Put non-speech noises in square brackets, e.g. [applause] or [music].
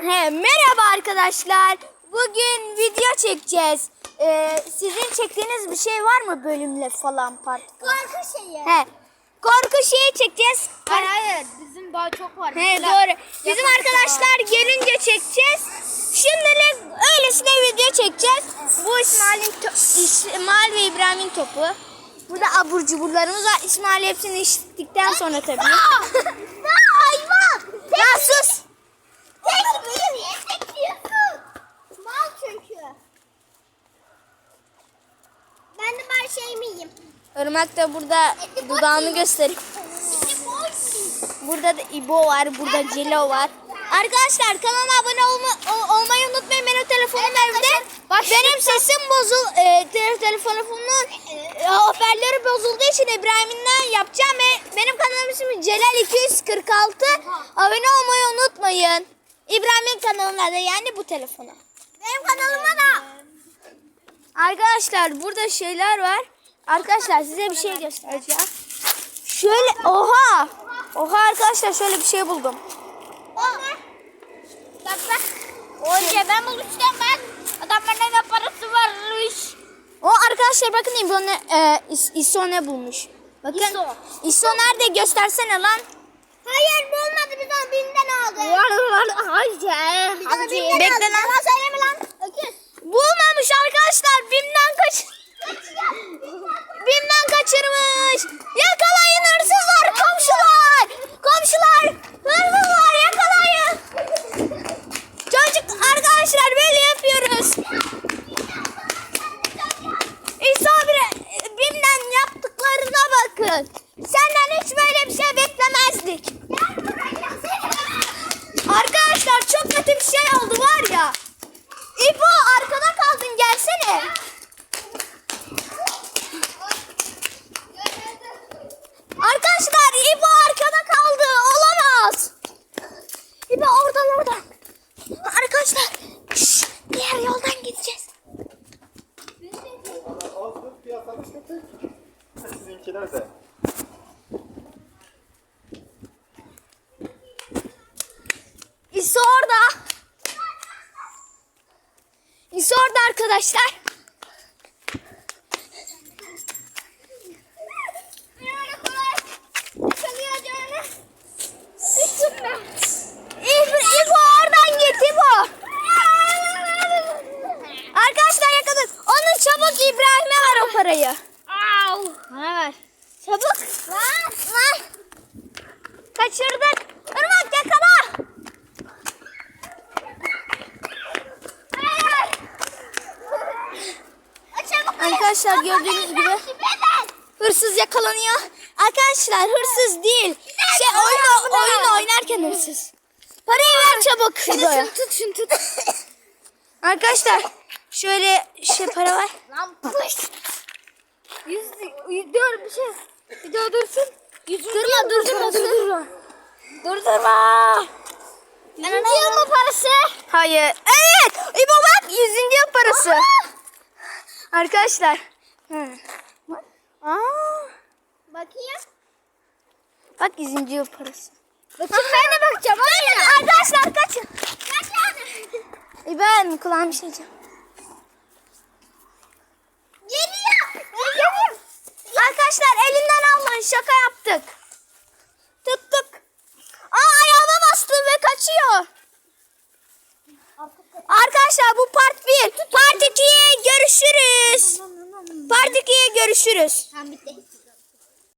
He, merhaba arkadaşlar. Bugün video çekeceğiz. Ee, sizin çektiğiniz bir şey var mı bölümle falan part? Korku şeyi. He. Korku şeyi çekeceğiz. Hayır hayır bizim daha çok var. He doğru. Bizim arkadaşlar gelince çekeceğiz. Şimdilik öylesine video çekeceğiz. Bu İsmail'in İsmail ve İbrahim'in topu. Burada abur cuburlarımız var. İsmail hepsini içtikten sonra tabii. [laughs] Irmak da burada dudağını gösteriyor. Burada da İbo var, burada Celo var. Arkadaşlar kanalıma abone olma, ol- olmayı unutmayın. Benim telefonum evde. Benim sesim bozul, e, te- telefonumun e, hoparlörü bozulduğu için İbrahim'inden yapacağım. ve benim kanalım ismi Celal 246. Abone olmayı unutmayın. İbrahim'in kanalına da yani bu telefona. Benim kanalıma da. Arkadaşlar burada şeyler var. Arkadaşlar size bir şey göstereceğim. Şöyle oha. Oha arkadaşlar şöyle bir şey buldum. Bak bak. Önce ben buluştum bak. Adamların ne parası varmış. O arkadaşlar bakın İbo ne, e, İs- İso ne bulmuş. Bakın. İso. İso nerede göstersene lan. Hayır bulmadı biz onu BİM'den aldık. Hayır. Biz onu BİM'den Bekle lan. Yalan söyleme lan. Bakın. Senden hiç böyle bir şey beklemezdik. Arkadaşlar çok kötü bir şey oldu var ya. İbo arkada kaldın gelsene. Arkadaşlar İbo arkada kaldı. Olamaz. İbo oradan oradan. Arkadaşlar şş, diğer yoldan gideceğiz. Sizinkiler de. İso orada. İso orada arkadaşlar. Parayı. Au. Bana ver. Çabuk. Lan lan. Kaçırdık. Irmak yakala. Arkadaşlar gördüğünüz gibi hırsız yakalanıyor. Arkadaşlar hırsız değil. Şey oyun, oyun oynarken hırsız. Parayı ver çabuk. Şunu tut şunu tut. Arkadaşlar şöyle şey para var. Lan pış. Yüz, dur bir şey. Bir daha dursun. Durma durdurma durdurma. Durdurma. Yüzüncü yıl mı parası? Hayır. Evet. İbo bak yüzüncü yıl parası. Arkadaşlar. Hı. Aa, Bakayım. bak yıl parası. Bakayım ben de bakacağım. Kaçın arkadaşlar kaçın. Kaç tane? E ben kulağım şey diyeceğim. Geliyor. Geliyor. Arkadaşlar elinden almayın şaka yaptık. Tuttuk. Aa ayağıma bastı ve kaçıyor. Arkadaşlar bu part 1. Part 2'ye görüşürüz. Part 2'ye görüşürüz. Tamam bitti.